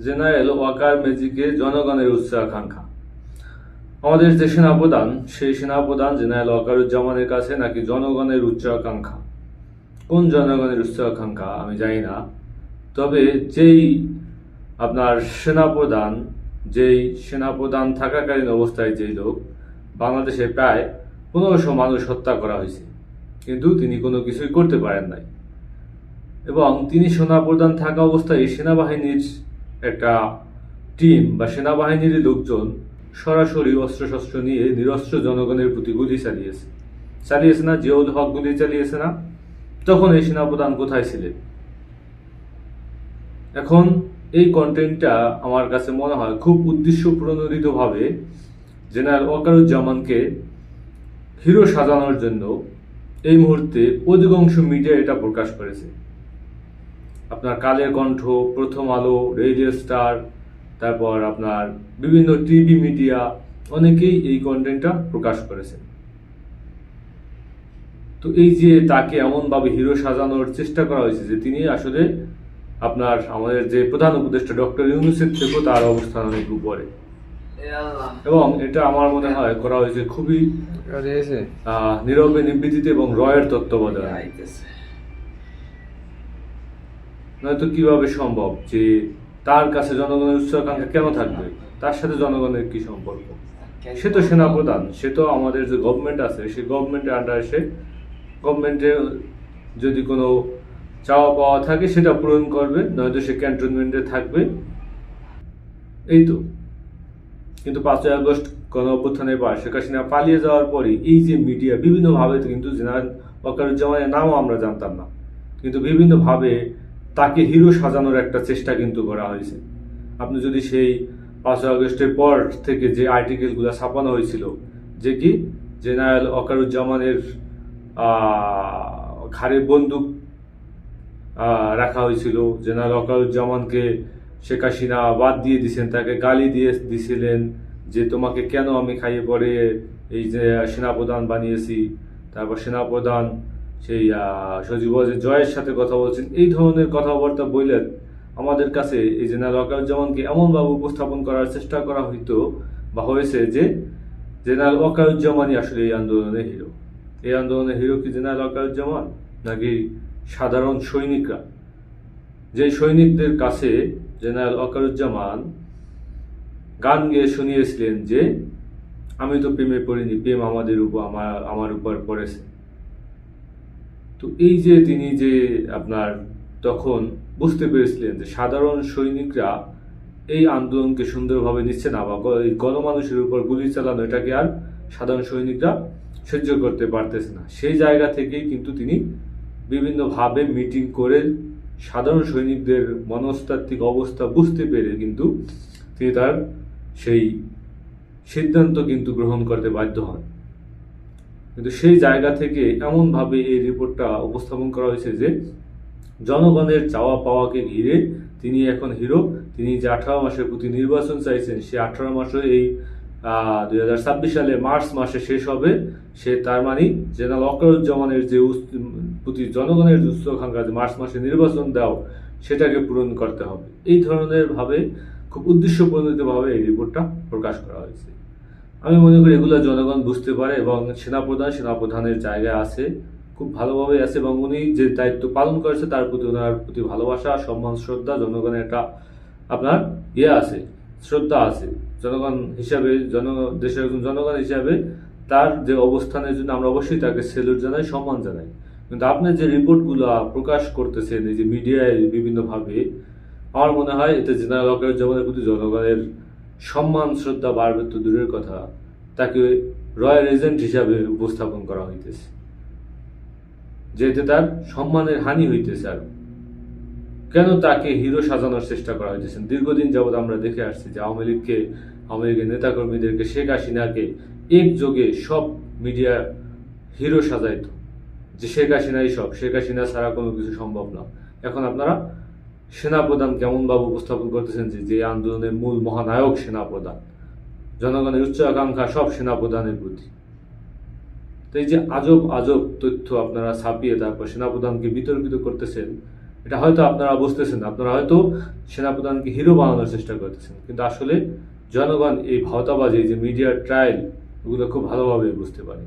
General Waker ম্যাজিকের জনগণের উচ্চ আকাঙ্ক্ষা আমাদের যে সেনাপ্রধান, সেই সেনাপ্রধান জেনারেল ওয়াকারুজ্জামানের কাছে নাকি জনগণের উচ্চ আকাঙ্ক্ষা কোন জনগণের উচ্চ আকাঙ্ক্ষা আমি জানি না। তবে যেই আপনার সেনাপ্রধান, যেই সেনাপ্রধান থাকাকালীন অবস্থায় যেই লোক, বাংলাদেশে প্রায় পনেরোশো মানুষ হত্যা করা হয়েছে। কিন্তু তিনি কোনো কিছুই করতে পারেন নাই। এবং তিনি সেনাপ্রধান থাকা অবস্থায় সেনাবাহিনীর একটা টিম বা সেনাবাহিনীর লোকজন সরাসরি অস্ত্রশস্ত্র নিয়ে নিরস্ত্র জনগণের প্রতি গুলি চালিয়েছে। চালিয়েছে না, জিয়াউল হক গুলি চালিয়েছে না। তখন এই সেনাপ্রধান কোথায় ছিলেন? এখন এই কন্টেন্টটা আমার কাছে মনে হয় খুব উদ্দেশ্য প্রণোদিতভাবে জেনারেল ওয়াকারুজ্জামানকে হিরো সাজানোর জন্য এই মুহূর্তে অধিকাংশ মিডিয়া এটা প্রকাশ করেছে। আপনার কালের কণ্ঠ প্রথম আলো রেডিও স্টার তারপর আপনার বিভিন্ন টিভি মিডিয়া অনেকেই এই কন্টেন্টটা প্রকাশ করেছে তো এই যে তাকে এমনভাবে হিরো সাজানোর চেষ্টা করা হয়েছে যে তিনি আসলে আপনার আমাদের যে প্রধান উপদেষ্টা ডক্টর ইউনুসের থেকেও তার অবস্থান অনেক উপরে। এবং এটা আমার মনে হয় করা হয়েছে খুবই আহ, নীরবে নিবৃত্তিতে এবং রয়ের তত্ত্বাবধানে। নয়তো কীভাবে সম্ভব যে তার কাছে জনগণের উচ্চাকাঙ্ক্ষা কেন থাকবে? তার সাথে জনগণের কি সম্পর্ক? সে তো সেনাপ্রধান, সে তো আমাদের যে গভর্নমেন্ট আছে সেই গভর্নমেন্টের আন্ডারে সে গভর্নমেন্টের যদি কোনো চাওয়া পাওয়া থাকে, সেটা পূরণ করবে, নয়তো সে ক্যান্টনমেন্টে থাকবে। এই তো। কিন্তু পাঁচই আগস্ট গণ অভ্যুত্থানের পর শেখ হাসিনা পালিয়ে যাওয়ার পরই এই যে মিডিয়া বিভিন্নভাবে কিন্তু জেনারেল ওয়াকারুজ্জামানের নামও আমরা জানতাম না। কিন্তু বিভিন্নভাবে তাকে হিরো সাজানোর একটা চেষ্টা কিন্তু করা হয়েছে। আপনি যদি সেই পাঁচই আগস্টের পর থেকে যে আর্টিকেলগুলো ছাপানো হয়েছিল যে কি? জেনারেল ওয়াকারুজ্জামানের আহ, ঘাড়ে বন্দুক রাখা হয়েছিল। জেনারেল অকারুজ্জামানকে শেখ হাসিনা বাদ দিয়ে দিয়েছেন তাকে গালি দিয়ে দিছিলেন যে তোমাকে কেন আমি খাইয়ে পরে এই যে সেনাপ্রধান বানিয়েছি তারপর সেনাপ্রধান সেই সজীব জয়ের সাথে কথা বলছেন। এই ধরনের কথাবার্তা বললেন আমাদের কাছে এই জেনারেল ওয়াকারুজ্জামানকে এমনভাবে উপস্থাপন করার চেষ্টা করা হইতো বা হয়েছে যে জেনারেল ওয়াকারুজ্জামানই আসলে এই আন্দোলনের হিরো। এই আন্দোলনের হিরো কি জেনারেল ওয়াকারুজ্জামান নাকি সাধারণ সৈনিকরা? যে সৈনিকদের কাছে জেনারেল ওয়াকারুজ্জামান গান গেয়ে শুনিয়েছিলেন যে, আমি তো প্রেমে পড়িনি, প্রেম আমাদের উপর, আমার আমার উপর পড়েছে। তো এই যে তিনি যে আপনার তখন বুঝতে পেরেছিলেন যে সাধারণ সৈনিকরা এই আন্দোলনকে সুন্দরভাবে নিচ্ছে না বা গণমানুষের উপর গুলি চালানো, এটাকে আর সাধারণ সৈনিকরা সহ্য করতে পারতেছে না। সেই জায়গা থেকেই কিন্তু তিনি বিভিন্নভাবে মিটিং করে সাধারণ সৈনিকদের মনস্তাত্ত্বিক অবস্থা বুঝতে পেরে কিন্তু তিনি তার সেই সিদ্ধান্ত কিন্তু গ্রহণ করতে বাধ্য হন। কিন্তু সেই জায়গা থেকে এমনভাবে এই রিপোর্টটা উপস্থাপন করা হয়েছে যে জনগণের চাওয়া পাওয়াকে ঘিরে তিনি এখন হিরো। তিনি যে আঠারো মাসের প্রতি নির্বাচন চাইছেন, সে আঠারো মাসে এই দুই হাজার ছাব্বিশ সালে মার্চ মাসে শেষ হবে। সে তার মানে জেনারেল অকরুজ্জামানের যে প্রতি জনগণের উচ্চাকাঙ্ক্ষা যে মার্চ মাসে নির্বাচন দাও, সেটাকে পূরণ করতে হবে। এই ধরনের ভাবে, খুব উদ্দেশ্যপ্রণোদিতভাবে এই রিপোর্টটা প্রকাশ করা হয়েছে। আমি মনে করি এগুলো জনগণ বুঝতে পারে এবং সেনাপ্রধান সেনাপ্রধানের জায়গায় আছে, খুব ভালোভাবে আছে এবং উনি যে দায়িত্ব পালন করেছে তার প্রতি ওনার প্রতি ভালোবাসা, সম্মান, শ্রদ্ধা, জনগণের একটা আপনার ইয়ে আছে, শ্রদ্ধা আছে। জনগণ হিসাবে জন দেশের একজন জনগণ হিসাবে তার যে অবস্থানের জন্য আমরা অবশ্যই তাকে সেলুট জানাই, সম্মান জানাই। কিন্তু আপনি যে রিপোর্টগুলো প্রকাশ করতেছেন, এই যে মিডিয়ায় বিভিন্নভাবে, আমার মনে হয় এতে জেনারেল ওয়াকারুজ্জামানের প্রতি জনগণের সম্মান, শ্রদ্ধা বাড়বে তো দূরের কথা, তাকে রয়্যাল এজেন্ট হিসাবে উপস্থাপন করা হইতেছে। যেতে তার সম্মানের হানি হইতেছে আর। কেন তাকে হিরো সাজানোর চেষ্টা করা হইতেছে? দীর্ঘদিন যাবৎ আমরা দেখে আসছি যে আওয়ামী লীগকে, আওয়ামী লীগের নেতাকর্মীদেরকে শেখ হাসিনাকে একযোগে সব মিডিয়া হিরো সাজাইত। যে শেখ হাসিনাই সব, শেখ হাসিনা ছাড়া কোনো কিছু সম্ভব না। এখন আপনারা সেনাপ্রধান কেমনভাবে উপস্থাপন করতেছেন যে যে আন্দোলনের মূল মহানায়ক সেনাপ্রধান, জনগণের উচ্চ আকাঙ্ক্ষা সব সেনাপ্রধানের প্রতি তো এই যে আজব আজব তথ্য আপনারা ছাপিয়ে তারপর সেনাপ্রধানকে বিতর্কিত করতেছেন, এটা হয়তো আপনারা বুঝতেছেন। আপনারা হয়তো সেনাপ্রধানকে হিরো বানানোর চেষ্টা করতেছেন, কিন্তু আসলে জনগণ এই ভাওতাবাজি যে মিডিয়ার ট্রায়াল এগুলো খুব ভালোভাবে বুঝতে পারে